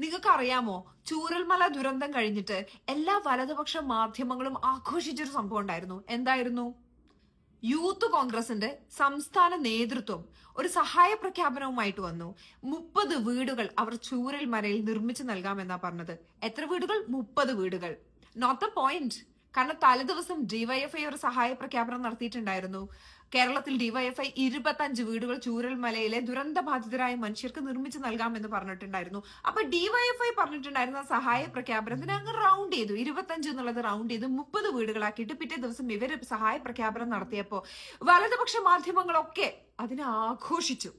നിങ്ങൾക്ക് അറിയാമോ ചൂരൽമല ദുരന്തം കഴിഞ്ഞിട്ട് എല്ലാ വലതുപക്ഷ മാധ്യമങ്ങളും ആഘോഷിച്ചൊരു സംഭവം ഉണ്ടായിരുന്നു. എന്തായിരുന്നു? യൂത്ത് കോൺഗ്രസിന്റെ സംസ്ഥാന നേതൃത്വം ഒരു സഹായ പ്രഖ്യാപനവുമായിട്ട് വന്നു. മുപ്പത് വീടുകൾ അവർ ചൂരൽമലയിൽ നിർമ്മിച്ചു നൽകാമെന്നാ പറഞ്ഞത്. എത്ര വീടുകൾ? മുപ്പത് വീടുകൾ. നോട്ട് ദ പോയിന്റ് കാരണം തലേദിവസം ഡിവൈഎഫ്ഐ ഒരു സഹായ പ്രഖ്യാപനം നടത്തിയിട്ടുണ്ടായിരുന്നു. കേരളത്തിൽ ഡിവൈഎഫ്ഐ ഇരുപത്തഞ്ച് വീടുകൾ ചൂരൽമലയിലെ ദുരന്ത ബാധിതരായ മനുഷ്യർക്ക് നിർമ്മിച്ചു നൽകാമെന്ന് പറഞ്ഞിട്ടുണ്ടായിരുന്നു. അപ്പൊ ഡിവൈഎഫ്ഐ പറഞ്ഞിട്ടുണ്ടായിരുന്ന സഹായ പ്രഖ്യാപനത്തിന് അങ്ങ് റൗണ്ട് ചെയ്തു. ഇരുപത്തഞ്ച് എന്നുള്ളത് റൗണ്ട് ചെയ്തു മുപ്പത് വീടുകളാക്കിയിട്ട് പിറ്റേ ദിവസം ഇവർ സഹായ പ്രഖ്യാപനം നടത്തിയപ്പോ വലതുപക്ഷ മാധ്യമങ്ങളൊക്കെ അതിനെ ആഘോഷിച്ചു.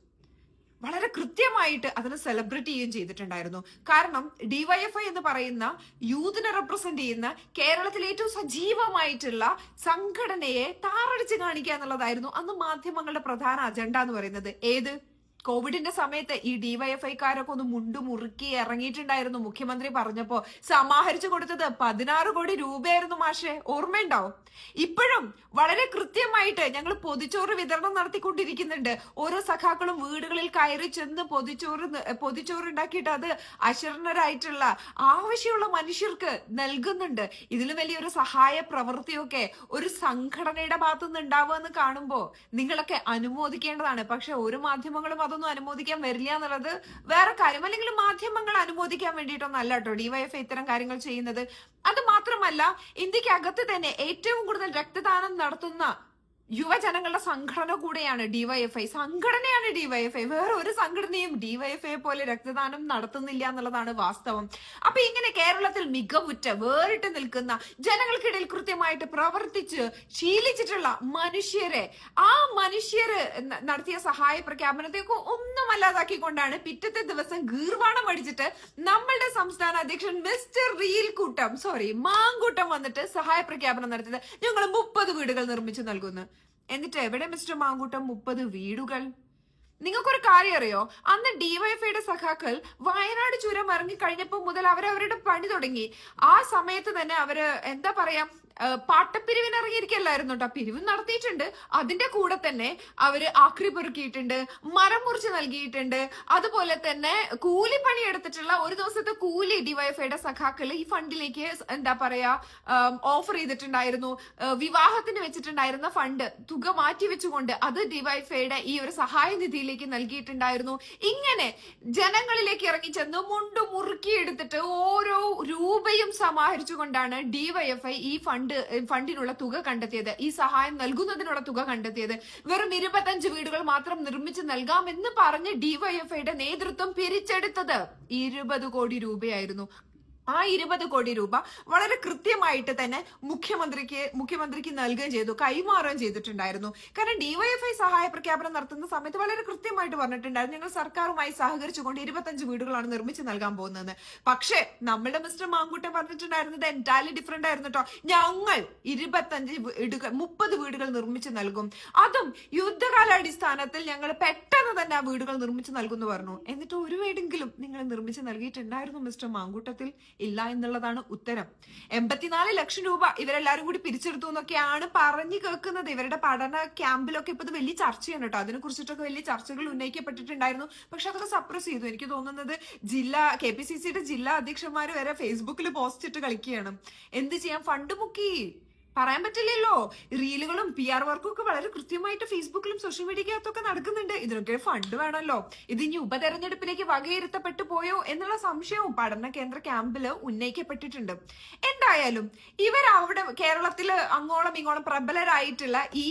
വളരെ കൃത്യമായിട്ട് അതിനെ സെലിബ്രേറ്റ് ചെയ്യുകയും ചെയ്തിട്ടുണ്ടായിരുന്നു. കാരണം ഡിവൈഎഫ്ഐ എന്ന് പറയുന്ന യൂത്തിനെ റെപ്രസെന്റ് ചെയ്യുന്ന കേരളത്തിലെ ഏറ്റവും സജീവമായിട്ടുള്ള സംഘടനയെ താറടിച്ച് കാണിക്കുക എന്നുള്ളതായിരുന്നു അന്ന് മാധ്യമങ്ങളുടെ പ്രധാന അജണ്ട എന്ന് പറയുന്നത്. ഏത്? കോവിഡിന്റെ സമയത്ത് ഈ ഡിവൈഎഫ്ഐക്കാരൊക്കെ ഒന്ന് മുണ്ടു മുറുക്കി ഇറങ്ങിയിട്ടുണ്ടായിരുന്നു. മുഖ്യമന്ത്രി പറഞ്ഞപ്പോ സമാഹരിച്ചു കൊടുത്തത് പതിനാറ് കോടി രൂപയായിരുന്നു മാഷെ. ഓർമ്മയുണ്ടാവും? ഇപ്പോഴും വളരെ കൃത്യമായിട്ട് ഞങ്ങൾ പൊതിച്ചോറ് വിതരണം നടത്തിക്കൊണ്ടിരിക്കുന്നുണ്ട്. ഓരോ സഖാക്കളും വീടുകളിൽ കയറി ചെന്ന് പൊതിച്ചോറ് പൊതിച്ചോറ് ഉണ്ടാക്കിയിട്ട് അത് അശരണരായിട്ടുള്ള ആവശ്യമുള്ള മനുഷ്യർക്ക് നൽകുന്നുണ്ട്. ഇതിലും വലിയൊരു സഹായ പ്രവൃത്തിയൊക്കെ ഒരു സംഘടനയുടെ ഭാഗത്തുനിന്ന് ഉണ്ടാവുക എന്ന് കാണുമ്പോ നിങ്ങളൊക്കെ അനുമോദിക്കേണ്ടതാണ്. പക്ഷെ ഒരു മാധ്യമങ്ങളും അതൊന്നും അനുമോദിക്കാൻ വരില്ല എന്നുള്ളത് വേറെ കാര്യം. അല്ലെങ്കിൽ മാധ്യമങ്ങൾ അനുമോദിക്കാൻ വേണ്ടിയിട്ടൊന്നും അല്ല കേട്ടോ ഡിവൈഎഫ് ഇത്തരം കാര്യങ്ങൾ ചെയ്യുന്നത്. അത് മാത്രമല്ല ഇന്ത്യക്കകത്ത് തന്നെ ഏറ്റവും കൂടുതൽ രക്തദാനം നടത്തുന്ന യുവജനങ്ങളുടെ സംഘടന കൂടെയാണ് ഡിവൈഎഫ്ഐ സംഘടനയാണ് ഡിവൈഎഫ്ഐ വേറെ ഒരു സംഘടനയും ഡിവൈഎഫ്ഐ പോലെ രക്തദാനം നടത്തുന്നില്ല എന്നുള്ളതാണ് വാസ്തവം. അപ്പൊ ഇങ്ങനെ കേരളത്തിൽ മികവുറ്റ വേറിട്ട് നിൽക്കുന്ന ജനങ്ങൾക്കിടയിൽ കൃത്യമായിട്ട് പ്രവർത്തിച്ച് ശീലിച്ചിട്ടുള്ള മനുഷ്യരെ ആ മനുഷ്യര് നടത്തിയ സഹായ പ്രഖ്യാപനത്തെയൊക്കെ ഒന്നും അല്ലാതാക്കിക്കൊണ്ടാണ് പിറ്റത്തെ ദിവസം ഗീർവാണം അടിച്ചിട്ട് നമ്മളുടെ സംസ്ഥാന അധ്യക്ഷൻ മിസ്റ്റർ റീൽ കൂട്ടം സോറി മാങ്കൂട്ടം വന്നിട്ട് സഹായ പ്രഖ്യാപനം നടത്തിയത് ഞങ്ങൾ മുപ്പത് വീടുകൾ നിർമ്മിച്ചു നൽകുന്നു. എന്നിട്ട് എവിടെ മിസ്റ്റർ മാങ്കൂട്ടം മുപ്പത് വീടുകൾ? നിങ്ങൾക്കൊരു കാര്യം അറിയോ അന്ന് ഡിവൈഫൈയുടെ സഖാക്കൾ വയനാട് ചുരം ഇറങ്ങി കഴിഞ്ഞപ്പോൾ മുതൽ അവരവരുടെ പണി തുടങ്ങി. ആ സമയത്ത് തന്നെ അവർ എന്താ പറയാ പാട്ടപ്പിരിവിന് ഇറങ്ങിയിരിക്കല്ലായിരുന്നു കേട്ടോ പിരിവ് നടത്തിയിട്ടുണ്ട്. അതിന്റെ കൂടെ തന്നെ അവർ ആക്രി പെറുക്കിയിട്ടുണ്ട് മരം മുറിച്ച് നൽകിയിട്ടുണ്ട്. അതുപോലെ തന്നെ കൂലിപ്പണി എടുത്തിട്ടുള്ള ഒരു ദിവസത്തെ കൂലി ഡിവൈഫൈയുടെ സഖാക്കൾ ഈ ഫണ്ടിലേക്ക് എന്താ പറയാ ഓഫർ ചെയ്തിട്ടുണ്ടായിരുന്നു. വിവാഹത്തിന് വെച്ചിട്ടുണ്ടായിരുന്ന ഫണ്ട് തുക മാറ്റി വെച്ചുകൊണ്ട് അത് ഡിവൈഫൈയുടെ ഈ ഒരു സഹായ നിധിയിലേക്ക് നൽകിയിട്ടുണ്ടായിരുന്നു. ഇങ്ങനെ ജനങ്ങളിലേക്ക് ഇറങ്ങി ചെന്ന് മുണ്ടു മുറുക്കിയെടുത്തിട്ട് ഓരോ രൂപയും സമാഹരിച്ചുകൊണ്ടാണ് ഡിവൈഎഫ്ഐ ഈ ഫണ്ട് ഫണ്ടിനുള്ള തുക കണ്ടെത്തിയത്. ഈ സഹായം നൽകുന്നതിനുള്ള തുക കണ്ടെത്തിയത്. വെറും ഇരുപത്തഞ്ച് വീടുകൾ മാത്രം നിർമ്മിച്ച് നൽകാമെന്ന് പറഞ്ഞ് ഡിവൈഎഫ്ഐയുടെ നേതൃത്വം പിരിച്ചെടുത്തത്. ഇരുപത് കോടി രൂപയായിരുന്നു. ആ ഇരുപത് കോടി രൂപ വളരെ കൃത്യമായിട്ട് തന്നെ മുഖ്യമന്ത്രിക്ക് മുഖ്യമന്ത്രിക്ക് നൽകുകയും ചെയ്തു കൈമാറുകയും ചെയ്തിട്ടുണ്ടായിരുന്നു. കാരണം ഡിവൈഎഫ്ഐ സഹായ പ്രഖ്യാപനം നടത്തുന്ന സമയത്ത് വളരെ കൃത്യമായിട്ട് പറഞ്ഞിട്ടുണ്ടായിരുന്നു. ഞങ്ങൾ സർക്കാരുമായി സഹകരിച്ചുകൊണ്ട് ഇരുപത്തഞ്ച് വീടുകളാണ് നിർമ്മിച്ച് നൽകാൻ പോകുന്നത്. പക്ഷേ നമ്മളുടെ മിസ്റ്റർ മാങ്കുട്ടൻ പറഞ്ഞിട്ടുണ്ടായിരുന്നത് എന്റയർലി ഡിഫറെന്റ് ആയിരുന്നു കേട്ടോ ഞങ്ങൾ ഇരുപത്തഞ്ച് വീടുകൾ മുപ്പത് വീടുകൾ നിർമ്മിച്ച് നൽകും. അതും യുദ്ധകാലാടിസ്ഥാനത്തിൽ ഞങ്ങൾ പെട്ടെന്ന് തന്നെ ആ വീടുകൾ നിർമ്മിച്ച് നൽകുമെന്ന് പറഞ്ഞു. എന്നിട്ട് ഒരു വീടെങ്കിലും നിങ്ങൾ നിർമ്മിച്ച് നൽകിയിട്ടുണ്ടായിരുന്നു മിസ്റ്റർ മാങ്കൂട്ടത്തിൽ? ഇല്ല എന്നുള്ളതാണ് ഉത്തരം. എൺപത്തിനാല് ലക്ഷം രൂപ ഇവരെല്ലാരും കൂടി പിരിച്ചെടുത്തു എന്നൊക്കെയാണ് പറഞ്ഞു കേൾക്കുന്നത്. ഇവരുടെ പഠന ക്യാമ്പിലൊക്കെ ഇപ്പൊ വലിയ ചർച്ചയാണ് കേട്ടോ. അതിനെ കുറിച്ചിട്ടൊക്കെ വലിയ ചർച്ചകൾ ഉന്നയിക്കപ്പെട്ടിട്ടുണ്ടായിരുന്നു. പക്ഷെ അതൊക്കെ സപ്രസ് ചെയ്തു. എനിക്ക് തോന്നുന്നത് ജില്ലാ കെ പി സി സിയുടെ ജില്ലാ അധ്യക്ഷന്മാർ വരെ ഫേസ്ബുക്കിൽ പോസ്റ്റ് ഇട്ട് കളിക്കുകയാണ്. എന്ത് ചെയ്യാം? ഫണ്ട് മുക്കി. പറയാൻ പറ്റില്ലല്ലോ. റീലുകളും പി ആർ വർക്കും ഒക്കെ വളരെ കൃത്യമായിട്ട് ഫേസ്ബുക്കിലും സോഷ്യൽ മീഡിയക്കകത്തൊക്കെ നടക്കുന്നുണ്ട്. ഇതിനൊക്കെ ഫണ്ട് വേണമല്ലോ. ഇത് ഇനി ഉപതെരഞ്ഞെടുപ്പിലേക്ക് വകയിരുത്തപ്പെട്ടു പോയോ എന്നുള്ള സംശയവും പഠന കേന്ദ്ര ക്യാമ്പിൽ ഉന്നയിക്കപ്പെട്ടിട്ടുണ്ട്. എന്തായാലും ഇവർ അവിടെ കേരളത്തിൽ അങ്ങോളം ഇങ്ങോളം പ്രബലരായിട്ടുള്ള ഈ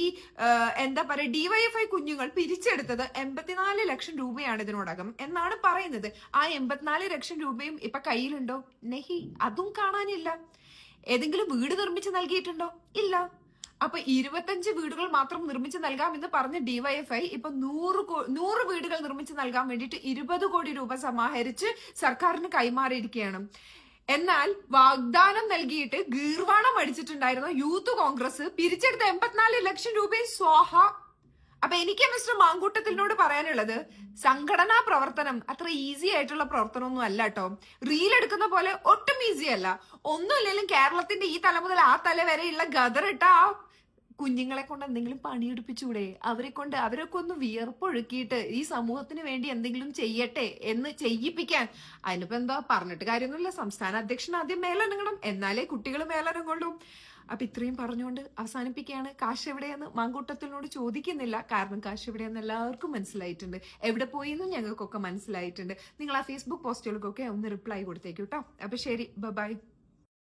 എന്താ പറയുക ഡിവൈഎഫ്ഐ കുഞ്ഞുങ്ങൾ പിരിച്ചെടുത്തത് എൺപത്തിനാല് ലക്ഷം രൂപയാണ് ഇതിനോടകം എന്നാണ് പറയുന്നത്. ആ എൺപത്തിനാല് ലക്ഷം രൂപയും ഇപ്പൊ കയ്യിലുണ്ടോ? നെഹി അതും കാണാനില്ല. ഏതെങ്കിലും വീട് നിർമ്മിച്ച് നൽകിയിട്ടുണ്ടോ? ഇല്ല. അപ്പൊ ഇരുപത്തഞ്ച് വീടുകൾ മാത്രം നിർമ്മിച്ച് നൽകാമെന്ന് പറഞ്ഞ ഡിവൈഎഫ്ഐ ഇപ്പൊ നൂറ് നൂറ് വീടുകൾ നിർമ്മിച്ച് നൽകാൻ വേണ്ടിയിട്ട് ഇരുപത് കോടി രൂപ സമാഹരിച്ച് സർക്കാരിന് കൈമാറിയിരിക്കുകയാണ്. എന്നാൽ വാഗ്ദാനം നൽകിയിട്ട് ഗീർവാണം അടിച്ചിട്ടുണ്ടായിരുന്ന യൂത്ത് കോൺഗ്രസ് പിരിച്ചെടുത്ത എൺപത്തിനാല് ലക്ഷം രൂപയും സ്വാഹ അപ്പൊ എനിക്ക് മിസ്റ്റർ മാങ്കൂട്ടത്തിനോട് പറയാനുള്ളത് സംഘടനാ പ്രവർത്തനം അത്ര ഈസി ആയിട്ടുള്ള പ്രവർത്തനമൊന്നും അല്ല കേട്ടോ റീൽ എടുക്കുന്ന പോലെ ഒട്ടും ഈസി അല്ല. ഒന്നുമില്ലെങ്കിലും കേരളത്തിന്റെ ഈ തല മുതൽ ആ തല വരെയുള്ള ഗദറിട്ട ആ കുഞ്ഞുങ്ങളെ കൊണ്ട് എന്തെങ്കിലും പണിയെടുപ്പിച്ചൂടെ? അവരെ കൊണ്ട് അവരൊക്കെ ഒന്ന് വിയർപ്പൊഴുക്കിയിട്ട് ഈ സമൂഹത്തിന് വേണ്ടി എന്തെങ്കിലും ചെയ്യട്ടെ എന്ന് ചെയ്യിപ്പിക്കാൻ. അതിനിപ്പോ എന്താ പറഞ്ഞിട്ട് കാര്യമൊന്നുമില്ല. സംസ്ഥാന അധ്യക്ഷൻ ആദ്യം മേലനങ്ങണം. എന്നാലേ കുട്ടികൾ മേലനങ്ങുള്ളൂ. അപ്പൊ ഇത്രയും പറഞ്ഞുകൊണ്ട് അവസാനിപ്പിക്കുകയാണ്. കാശ് എവിടെയെന്ന് മാങ്കൂട്ടത്തിനോട് ചോദിക്കുന്നില്ല. കാരണം കാശ് എവിടെയെന്ന് എല്ലാവർക്കും മനസ്സിലായിട്ടുണ്ട്. എവിടെ പോയി എന്ന് ഞങ്ങൾക്കൊക്കെ മനസ്സിലായിട്ടുണ്ട്. നിങ്ങൾ ആ ഫേസ്ബുക്ക് പോസ്റ്റുകൾക്കൊക്കെ ഒന്ന് റിപ്ലൈ കൊടുത്തേക്കൂട്ടോ കേട്ടോ. അപ്പൊ ശരി ബൈ